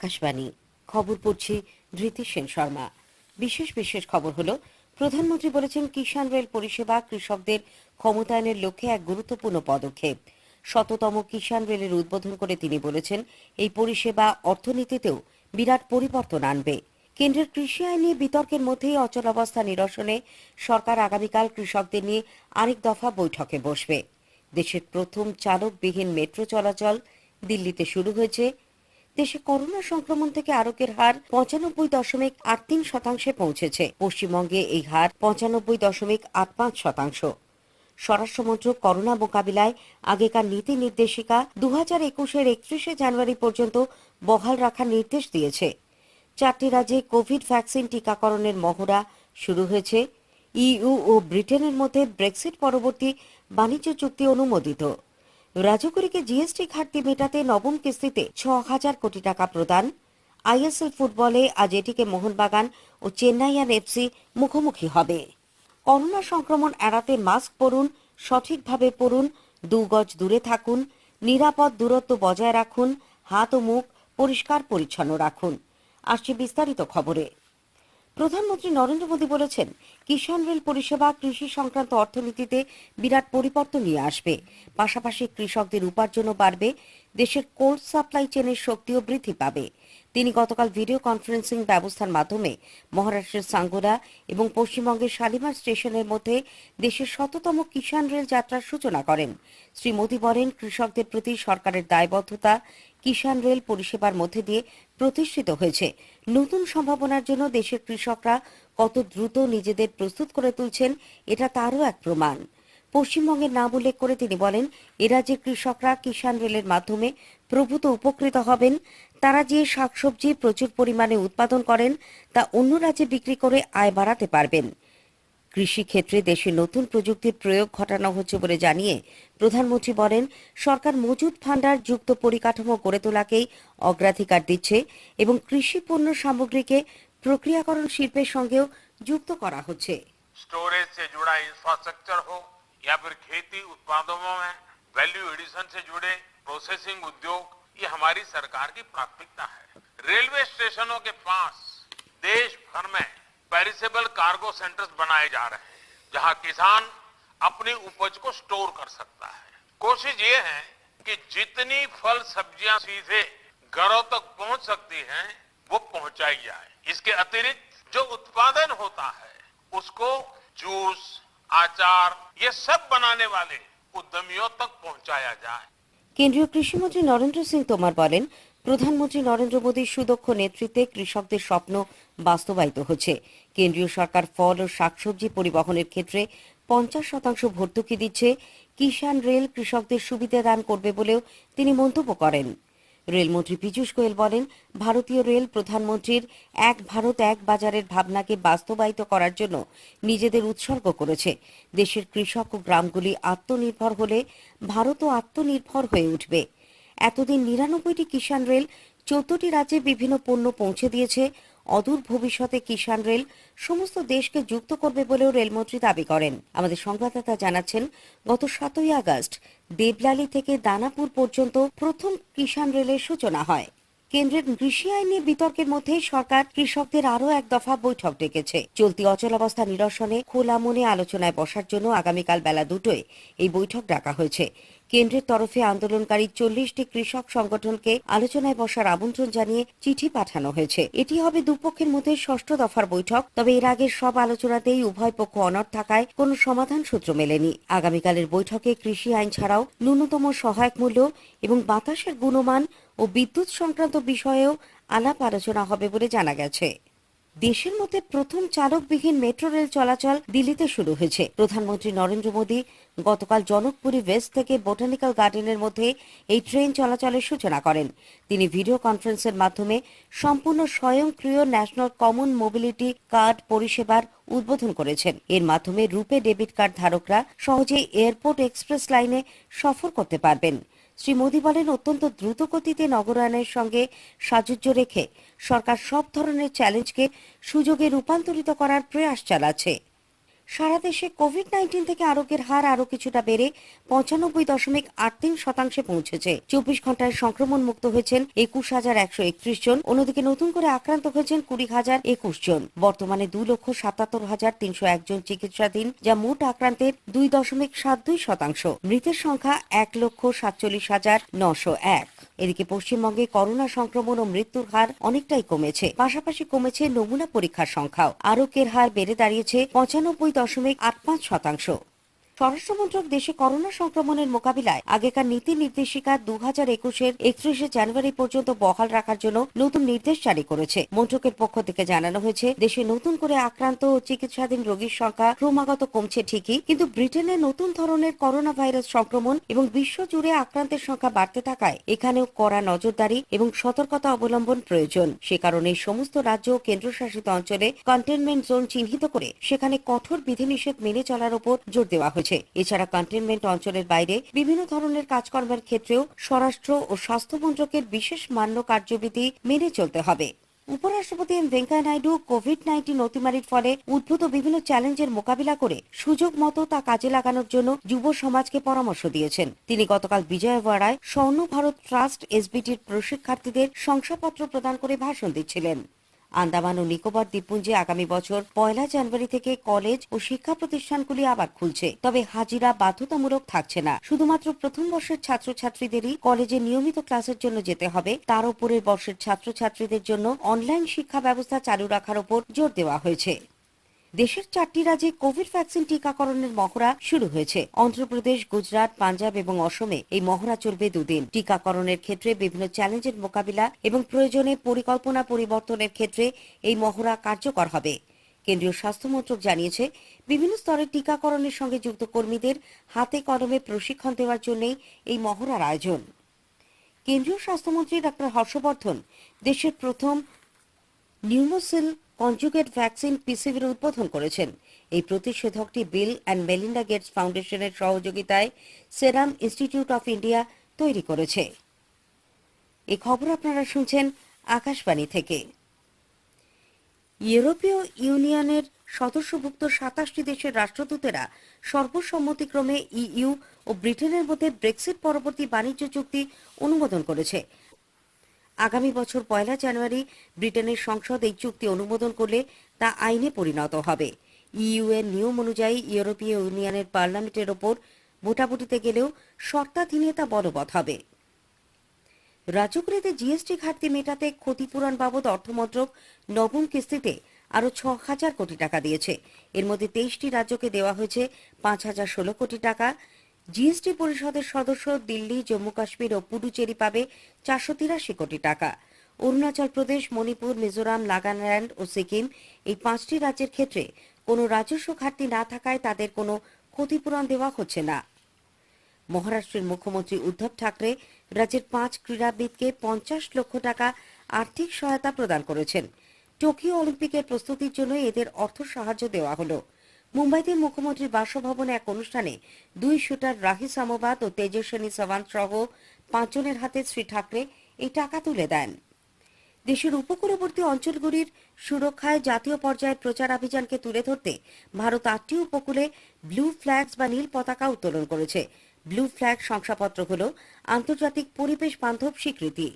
আকাশবাণী। খবর পড়ছি ধৃতি সেন শর্মা। বিশেষ বিশেষ খবর হলো, প্রধানমন্ত্রী বলেছেন কিষাণ রেল পরিষেবা কৃষকদের ক্ষমতায়নের লক্ষ্যে এক গুরুত্বপূর্ণ পদক্ষেপ। শততম কিষাণ রেলের উদ্বোধন করে তিনি বলেছেন, এই পরিষেবা অর্থনীতিতেও বিরাট পরিবর্তন আনবে। কেন্দ্রের কৃষি আইন নিয়ে বিতর্কের মধ্যেই অচলাবস্থা নিরসনে সরকার আগামীকাল কৃষকদের নিয়ে আরেক দফা বৈঠকে বসবে। দেশের প্রথম চালকবিহীন মেট্রো চলাচল দিল্লিতে শুরু হয়েছে। দেশে করোনা সংক্রমণ থেকে আরোগ্যের হার পঁচানব্বই দশমিক আট তিন শতাংশে পৌঁছেছে। পশ্চিমবঙ্গে এই হার পঁচানব্বই দশমিক আট পাঁচ শতাংশ। স্বরাষ্ট্রমন্ত্রক করোনা মোকাবিলায় আগেকার নীতি নির্দেশিকা দু হাজার একুশের একত্রিশে জানুয়ারি পর্যন্ত বহাল রাখার নির্দেশ দিয়েছে। চারটি রাজ্যে কোভিড ভ্যাকসিন টিকাকরণের মহড়া শুরু হয়েছে। ইইউ ও ব্রিটেনের মধ্যে ব্রেক্সিট পরবর্তী বাণিজ্য চুক্তি অনুমোদিত। রাজকরীকে জিএসটি ঘাটতি মেটাতে নবম কিস্তিতে ছ হাজার কোটি টাকা প্রদান? আইএসএল ফুটবলে আজ এটিকে মোহনবাগান ও চেন্নাইয়ান এফসি মুখোমুখি হবে। করোনা সংক্রমণ এড়াতে মাস্ক পরুন, সঠিকভাবে পরুন, দু গজ দূরে থাকুন, নিরাপদ দূরত্ব বজায় রাখুন, হাত ও মুখ পরিষ্কার পরিচ্ছন্ন রাখুন। আসছে বিস্তারিত খবরে। প্রধানমন্ত্রী নরেন্দ্র মোদী বলেছেন কিষাণ রেল পরিষেবা কৃষি সংক্রান্ত অর্থনীতিতে বিরাট পরিবর্তন নিয়ে আসবে। পাশাপাশি কৃষকদের উপার্জনও বাড়বে, দেশের কোল্ড সাপ্লাই চেনের শক্তিও বৃদ্ধি পাবে। তিনি গতকাল ভিডিও কনফারেন্সিং ব্যবস্থার মাধ্যমে মহারাষ্ট্রের সাঙ্গোরা এবং পশ্চিমবঙ্গের শালিমার স্টেশনের মধ্যে দেশের শততম কিষাণ রেল যাত্রার সূচনা করেন। শ্রী মোদী বলেন, কৃষকদের প্রতি সরকারের দায়বদ্ধতা কিষাণ রেল পরিষেবার মধ্যে দিয়ে প্রতিষ্ঠিত হয়েছে। নতুন সম্ভাবনার জন্য দেশের কৃষকরা কত দ্রুত নিজেদের প্রস্তুত করে তুলছেন, এটা তারও এক প্রমাণ। পশ্চিমবঙ্গের নাম উল্লেখ করে তিনি বলেন, এ রাজ্যের কৃষকরা কিষাণ রেলের মাধ্যমে প্রভূত উপকৃত হবেন। তারা যে শাকসবজি প্রচুর পরিমাণে উৎপাদন করেন, তা অন্য রাজ্যে বিক্রি করে আয় বাড়াতে পারবেন। কৃষি ক্ষেত্রে দেশে নতুন প্রযুক্তির প্রয়োগ ঘটানো হচ্ছে বলে জানিয়ে প্রধানমন্ত্রী বলেন, সরকার মজুদ ভাণ্ডার যুক্ত পরিকাঠামো গড়ে তোলাকেই অগ্রাধিকার দিচ্ছে এবং কৃষি পণ্য সামগ্রীকে প্রক্রিয়াকরণ শিল্পের সঙ্গেও যুক্ত করা হচ্ছে स्टोरेज से जुड़ा इंफ्रास्ट्रक्चर हो या फिर खेती उत्पादों में वैल्यू एडिशन से जुड़े प्रोसेसिंग उद्योग ये हमारी सरकार की प्राथमिकता है रेलवे स्टेशनों के पास देश भर में पेरिसेबल कार्गो सेंटर्स बनाए जा रहे हैं जहां किसान अपनी उपज को स्टोर कर सकता है कोशिश ये है कि जितनी फल सब्जियां सीधे घरों तक पहुंच सकती हैं वो पहुंचाई जाए इसके अतिरिक्त जो उत्पादन होता है उसको जूस आचार ये सब बनाने वाले उद्यमियों तक पहुंचाया जाए কেন্দ্রীয় কৃষিমন্ত্রী নরেন্দ্র সিং তোমার বলেন প্রধানমন্ত্রী নরেন্দ্র মোদীর সুদক্ষ নেতৃত্বে কৃষকদের স্বপ্ন বাস্তবায়িত হচ্ছে কেন্দ্রীয় সরকার ফল ও শাকসবজি পরিবহনের ক্ষেত্রে পঞ্চাশ শতাংশ ভর্তুকি দিচ্ছে কিষাণ রেল কৃষকদের সুবিধা দান করবে বলেও তিনি মন্তব্য করেন রেলমন্ত্রী পীযূষ গোয়েল বলেন, ভারতীয় রেল প্রধানমন্ত্রীর এক ভারত এক বাজারের ভাবনাকে বাস্তবায়িত করার জন্য নিজেদের উৎসর্গ করেছে। দেশের কৃষক ও গ্রামগুলি আত্মনির্ভর হলে ভারতও আত্মনির্ভর হয়ে উঠবে। এতদিন নিরানব্বইটি কিষাণ রেল চোদ্দটি রাজ্যে বিভিন্ন পণ্য পৌঁছে দিয়েছে অদূর ভবিষ্যতে কিষাণ রেল সমস্ত দেশকে যুক্ত করবে বলেও রেলমন্ত্রী দাবি করেন। আমাদের সংবাদদাতা জানাচ্ছেন, গত সাতই আগস্ট দেবলালি থেকে দানাপুর পর্যন্ত প্রথম কিষাণ রেলের সূচনা হয়। কেন্দ্রের কৃষি আইন নিয়ে বিতর্কের মধ্যে সরকার কৃষকদের আরও এক দফা বৈঠক ডেকেছে। চলতি অচলাবস্থা নিরসনে খোলা মনে আলোচনায় বসার জন্য আগামীকাল বেলা দুটোয় এই বৈঠক ডাকা হয়েছে। কেন্দ্রের তরফে আন্দোলনকারী চল্লিশটি কৃষক সংগঠনকে আলোচনায় বসার আমন্ত্রণ জানিয়ে চিঠি পাঠানো হয়েছে। এটি হবে দুপক্ষের মধ্যে ষষ্ঠ দফার বৈঠক, তবে এর আগের সব আলোচনাতেই উভয় পক্ষ অনড় থাকায় কোনো সমাধান সূত্র মেলেনি। আগামীকালের বৈঠকে কৃষি আইন ছাড়াও ন্যূনতম সহায়ক মূল্য এবং বাতাসের গুণমান ও বিদ্যুৎ সংক্রান্ত বিষয়েও আলাপ আলোচনা হবে বলে জানা গেছে। দেশের মধ্যে প্রথম চালকবিহীন মেট্রো রেল চলাচল দিল্লিতে শুরু হয়েছে। প্রধানমন্ত্রী নরেন্দ্র মোদী গতকাল জনকপুরী ওয়েস্ট থেকে বোটানিক্যাল গার্ডেনের মধ্যে এই ট্রেন চলাচলের সূচনা করেন। তিনি ভিডিও কনফারেন্সের মাধ্যমে সম্পূর্ণ স্বয়ংক্রিয় ন্যাশনাল কমন মোবিলিটি কার্ড পরিষেবার উদ্বোধন করেছেন। এর মাধ্যমে রূপে ডেবিট কার্ড ধারকরা সহজেই এয়ারপোর্ট এক্সপ্রেস লাইনে সফর করতে পারবেন। শ্রী মোদী বলেন, অত্যন্ত দ্রুত গতিতে নগরায়নের সঙ্গে সাযুজ্য রেখে সরকার সব ধরনের চ্যালেঞ্জকে সুযোগে রূপান্তরিত করার প্রয়াস চালাচ্ছে। সারা দেশে কোভিড নাইন্টিন থেকে আরোগ্যের হার আরও কিছুটা বেড়ে পঁচানব্বই দশমিক আট তিন শতাংশে পৌঁছেছে। চব্বিশ ঘন্টায় সংক্রমণ মুক্ত হয়েছেন একুশ হাজার একশো একত্রিশ জন। অন্যদিকে নতুন করে আক্রান্ত হয়েছেন কুড়ি হাজার একুশ জন। বর্তমানে দুই লক্ষ সাতাত্তর হাজার তিনশো একজন চিকিৎসাধীন, যা মোট আক্রান্তের দুই দশমিক সাত দুই শতাংশ। মৃতের সংখ্যা এক লক্ষ সাতচল্লিশ হাজার নশো এক। এদিকে পশ্চিমবঙ্গে করোনা সংক্রমণ ও মৃত্যুর হার অনেকটাই কমেছে। পাশাপাশি কমেছে নমুনা পরীক্ষার সংখ্যাও। আরোগ্যের হার বেড়ে দাঁড়িয়েছে পঁচানব্বই দশমিক আট পাঁচ শতাংশ। স্বরাষ্ট্রমন্ত্রক দেশে করোনা সংক্রমণের মোকাবিলায় আগেকার নীতি নির্দেশিকা দু হাজার একুশের একত্রিশে জানুয়ারি পর্যন্ত বহাল রাখার জন্য নতুন নির্দেশ জারি করেছে। মন্ত্রকের পক্ষ থেকে জানানো হয়েছে, দেশে নতুন করে আক্রান্ত ও চিকিৎসাধীন রোগীর সংখ্যা ক্রমাগত কমছে ঠিকই, কিন্তু ব্রিটেনে নতুন ধরনের করোনা ভাইরাস সংক্রমণ এবং বিশ্বজুড়ে আক্রান্তের সংখ্যা বাড়তে থাকায় এখানেও কড়া নজরদারি এবং সতর্কতা অবলম্বন প্রয়োজন। সে কারণে সমস্ত রাজ্য ও কেন্দ্রশাসিত অঞ্চলে কন্টেনমেন্ট জোন চিহ্নিত করে সেখানে কঠোর বিধিনিষেধ মেনে চলার উপর জোর দেওয়া হয়েছে। এছাড়া কন্টেনমেন্ট অঞ্চলের বাইরে বিভিন্ন ধরনের কাজকর্মের ক্ষেত্রেও স্বরাষ্ট্র ও স্বাস্থ্য মন্ত্রকের বিশেষ মান্য কার্যবিধি মেনে চলতে হবে। উপরাষ্ট্রপতি M Venkaiah Naidu covid nineteen অতিমারির ফলে উদ্ভূত বিভিন্ন চ্যালেঞ্জের মোকাবিলা করে সুযোগ মতো তা কাজে লাগানোর জন্য যুব সমাজকে পরামর্শ দিয়েছেন। তিনি গতকাল বিজয়ওয়াড়ায় স্বর্ণ ভারত ট্রাস্ট এসবিটির প্রশিক্ষার্থীদের শংসাপত্র প্রদান করে ভাষণ দিচ্ছিলেন। আন্দামান ও নিকোবর দ্বীপপুঞ্জে আগামী বছর পয়লা জানুয়ারি থেকে কলেজ ও শিক্ষা প্রতিষ্ঠানগুলি আবার খুলছে। তবে হাজিরা বাধ্যতামূলক থাকছে না। শুধুমাত্র প্রথম বর্ষের ছাত্রছাত্রীদেরই কলেজে নিয়মিত ক্লাসের জন্য যেতে হবে। তার উপরের বর্ষের ছাত্রছাত্রীদের জন্য অনলাইন শিক্ষা ব্যবস্থা চালু রাখার উপর জোর দেওয়া হয়েছে। দেশের চারটি রাজ্যে কোভিড ভ্যাকসিন টিকাকরণের মহড়া শুরু হয়েছে। অন্ধ্রপ্রদেশ, গুজরাট, পাঞ্জাব এবং অসমে এই মহড়া চলবে দুদিন। টিকাকরণের ক্ষেত্রে বিভিন্ন চ্যালেঞ্জের মোকাবিলা এবং প্রয়োজনে পরিকল্পনা পরিবর্তনের ক্ষেত্রে এই মহড়া কার্যকর হবে। কেন্দ্রীয় স্বাস্থ্য মন্ত্রক জানিয়েছে, বিভিন্ন স্তরের টিকাকরণের সঙ্গে যুক্ত কর্মীদের হাতে কলমে প্রশিক্ষণ দেওয়ার জন্যই এই মহড়ার আয়োজন। কেন্দ্রীয় স্বাস্থ্যমন্ত্রী ডক্টর হর্ষবর্ধন দেশের প্রথম নিউমোসিল কনজুগেট ভ্যাকসিন পিসিভির উদ্বোধন করেছেন। এই প্রতিষেধকটি বিল অ্যান্ড মেলিন্ডা গেটস ফাউন্ডেশনের সহযোগিতায় সেরাম ইনস্টিটিউট অফ ইন্ডিয়া তৈরি করেছে। এই খবর আপনারা শুনছেন আকাশবাণী থেকে। ইউরোপীয় ইউনিয়নের সদস্যভুক্ত সাতাশটি দেশের রাষ্ট্রদূতেরা সর্বসম্মতিক্রমে ইইউ ও ব্রিটেনের মধ্যে ব্রেক্সিট পরবর্তী বাণিজ্য চুক্তি অনুমোদন করেছে। আগামী বছর পয়লা জানুয়ারি ব্রিটেনের সংসদ এই চুক্তি অনুমোদন করলে তা আইনে পরিণত হবে। ইইউ এর নিয়ম অনুযায়ী ইউরোপীয় ইউনিয়নের পার্লামেন্টের ওপর ভোটাভুটিতে গেলেও শর্তাধীনে তা বলবৎ হবে। রাজ্যগুলিতে জিএসটি ঘাটতি মেটাতে ক্ষতিপূরণ বাবদ অর্থমন্ত্রক নবম কিস্তিতে আরও ছ হাজার কোটি টাকা দিয়েছে। এর মধ্যে তেইশটি রাজ্যকে দেওয়া হয়েছে পাঁচ হাজার ষোলো কোটি টাকা। জিএসটি পরিষদের সদস্য দিল্লি, জম্মু, কাশ্মীর ও পুডুচেরি পাবে চারশো তিরাশি কোটি টাকা। অরুণাচল প্রদেশ, মণিপুর, মিজোরাম, নাগাল্যান্ড ও সিকিম এই পাঁচটি রাজ্যের ক্ষেত্রে কোনো রাজস্ব ঘাটতি না থাকায় তাদের কোনো ক্ষতিপূরণ দেওয়া হচ্ছে না। মহারাষ্ট্রের মুখ্যমন্ত্রী উদ্ধব ঠাকরে রাজ্যের পাঁচ ক্রীড়াবিদকে পঞ্চাশ লক্ষ টাকা আর্থিক সহায়তা প্রদান করেছেন। টোকিও অলিম্পিকের প্রস্তুতির জন্য এদের অর্থ সাহায্য দেওয়া হলো। মুম্বাইতে মুখ্যমন্ত্রীর বাসভবনে এক অনুষ্ঠানে দুই শুটার রাহি সামোবাদ ও তেজস্বিনী সওয়ান্ত সহ পাঁচজনের হাতে শ্রী ঠাকরে এই টাকা তুলে দেন। দেশের উপকূলবর্তী অঞ্চলগুলির সুরক্ষায় জাতীয় পর্যায়ের প্রচারাভিযানকে তুলে ধরতে ভারত আটটি উপকূলে ব্লু ফ্ল্যাগস বা নীল পতাকা উত্তোলন করেছে। ব্লু ফ্ল্যাগ শংসাপত্র হল আন্তর্জাতিক পরিবেশ বান্ধব স্বীকৃতি।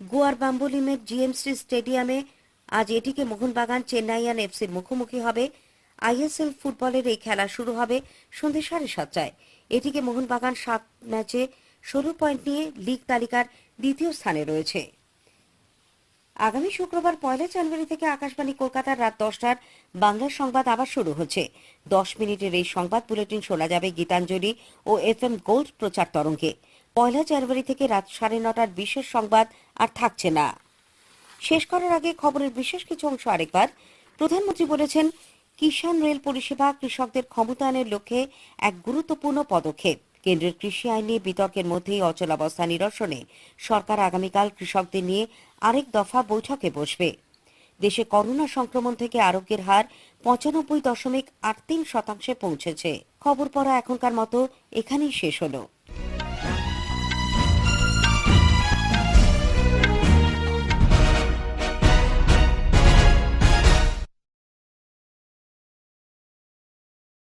গোয়ার বাম্বলিমের জিএমসি স্টেডিয়ামে আজ এটিকে মোহনবাগান চেন্নাইয়ান এফসির মুখোমুখি হবে আইএসএল ফুটবলের এই খেলা শুরু হবে সন্ধ্যে সাড়ে সাতটায়। এটিকে মোহনবাগান সাত ম্যাচে ষোলো পয়েন্ট নিয়ে লিগ তালিকার দ্বিতীয় স্থানে রয়েছে। আগামী শুক্রবার পয়লা জানুয়ারি থেকে আকাশবাণী কলকাতার রাত দশটার বাংলা সংবাদ আবার শুরু হচ্ছে। দশ মিনিটের এই সংবাদ বুলেটিন শোনা যাবে গীতাঞ্জলি ও এফ এম গোল্ড প্রচার তরঙ্গে। পয়লা জানুয়ারি থেকে রাত সাড়ে নটার বিশেষ সংবাদ আর থাকছে না। শেষ করার আগে খবরের বিশেষ কিছু অংশ আরেকবার। প্রধানমন্ত্রী বলেছেন কিষাণ রেল পরিষেবা কৃষকদের ক্ষমতায়নের লক্ষ্যে এক গুরুত্বপূর্ণ পদক্ষেপ। কেন্দ্রের কৃষি আইন নিয়ে বিতর্কের মধ্যেই অচলাবস্থা নিরসনে সরকার আগামীকাল কৃষকদের নিয়ে আরেক দফা বৈঠকে বসবে। দেশে করোনা সংক্রমণ থেকে আরোগ্যের হার পঁচানব্বই দশমিক আট তিন শতাংশে পৌঁছেছে। খবর পড়া এখনকার মতো এখানেই শেষ হলো।